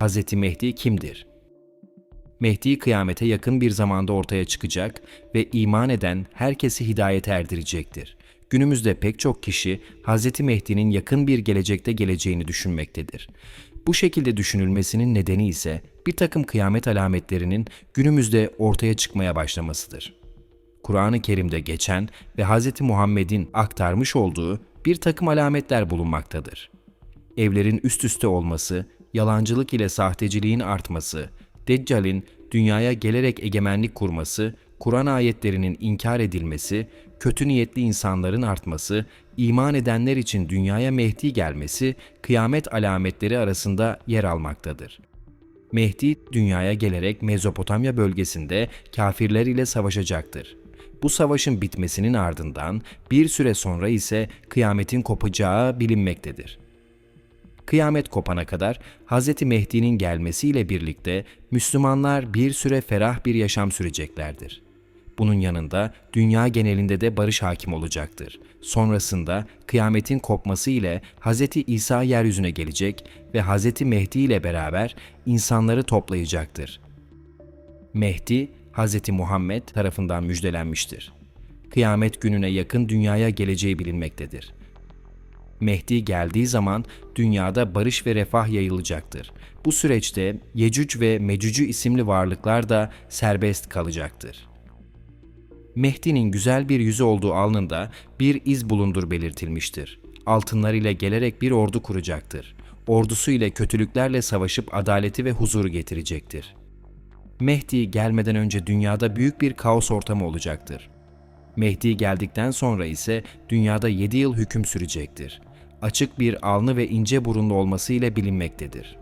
Hz. Mehdi kimdir? Mehdi kıyamete yakın bir zamanda ortaya çıkacak ve iman eden herkesi hidayete erdirecektir. Günümüzde pek çok kişi Hz. Mehdi'nin yakın bir gelecekte geleceğini düşünmektedir. Bu şekilde düşünülmesinin nedeni ise bir takım kıyamet alametlerinin günümüzde ortaya çıkmaya başlamasıdır. Kur'an-ı Kerim'de geçen ve Hz. Muhammed'in aktarmış olduğu bir takım alametler bulunmaktadır. Evlerin üst üste olması, yalancılık ile sahteciliğin artması, Deccal'in dünyaya gelerek egemenlik kurması, Kur'an ayetlerinin inkar edilmesi, kötü niyetli insanların artması, iman edenler için dünyaya Mehdi gelmesi, kıyamet alametleri arasında yer almaktadır. Mehdi dünyaya gelerek Mezopotamya bölgesinde kafirler ile savaşacaktır. Bu savaşın bitmesinin ardından bir süre sonra ise kıyametin kopacağı bilinmektedir. Kıyamet kopana kadar Hz. Mehdi'nin gelmesiyle birlikte Müslümanlar bir süre ferah bir yaşam süreceklerdir. Bunun yanında dünya genelinde de barış hakim olacaktır. Sonrasında kıyametin kopması ile Hz. İsa yeryüzüne gelecek ve Hz. Mehdi ile beraber insanları toplayacaktır. Mehdi, Hz. Muhammed tarafından müjdelenmiştir. Kıyamet gününe yakın dünyaya geleceği bilinmektedir. Mehdi geldiği zaman dünyada barış ve refah yayılacaktır. Bu süreçte Yecüc ve Mecücü isimli varlıklar da serbest kalacaktır. Mehdi'nin güzel bir yüzü olduğu alnında bir iz bulundur belirtilmiştir. Altınlar ile gelerek bir ordu kuracaktır. Ordusu ile kötülüklerle savaşıp adaleti ve huzuru getirecektir. Mehdi gelmeden önce dünyada büyük bir kaos ortamı olacaktır. Mehdi geldikten sonra ise dünyada 7 yıl hüküm sürecektir. Açık bir alnı ve ince burunlu olması ile bilinmektedir.